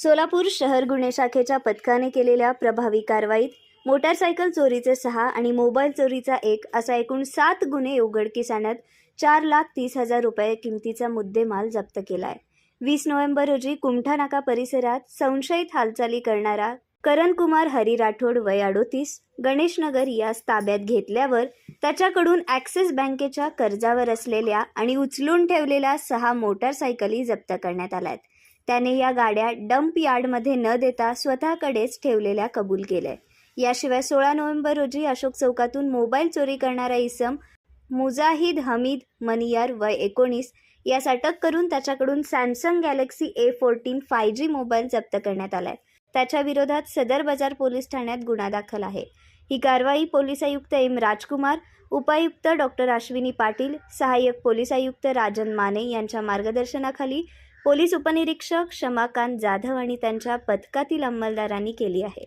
सोलापूर शहर गुन्हे शाखेच्या पथकाने केलेल्या प्रभावी कारवाईत मोटारसायकल चोरीचे सहा आणि मोबाईल चोरीचा एक असा एकूण सात गुन्हे उघडकीस आणत चार लाख तीस हजार रुपये किमतीचा मुद्देमाल जप्त केलाय. वीस नोव्हेंबर रोजी कुमठा नाका परिसरात संशयित हालचाली करणारा करण कुमार हरी राठोड वय अडोतीस गणेशनगर यास ताब्यात घेतल्यावर त्याच्याकडून ॲक्सिस बँकेच्या कर्जावर असलेल्या आणि उचलून ठेवलेल्या सहा मोटारसायकली जप्त करण्यात आल्या आहेत त्याने या गाड्या डंप यार्डमध्ये न देता स्वतःकडेच ठेवलेल्या कबूल केल्या. याशिवाय सोळा नोव्हेंबर रोजी अशोक चौकातून मोबाईल चोरी करणारा इसम मुजाहिद हमीद मनियार वय एकोणीस यास अटक करून त्याच्याकडून Samsung Galaxy A fourteen five G mobile जप्त करण्यात आलाय. त्याच्या विरोधात सदर बाजार पोलीस ठाण्यात गुन्हा दाखल आहे. ही कारवाई पोलीस आयुक्त एम राजकुमार उपायुक्त डॉक्टर अश्विनी पाटील सहाय्यक पोलीस आयुक्त राजन माने यांच्या मार्गदर्शनाखाली पोलीस उपनिरीक्षक क्षमाकांत जाधव आणि त्यांच्या पथकातील अंमलदारांनी केली आहे.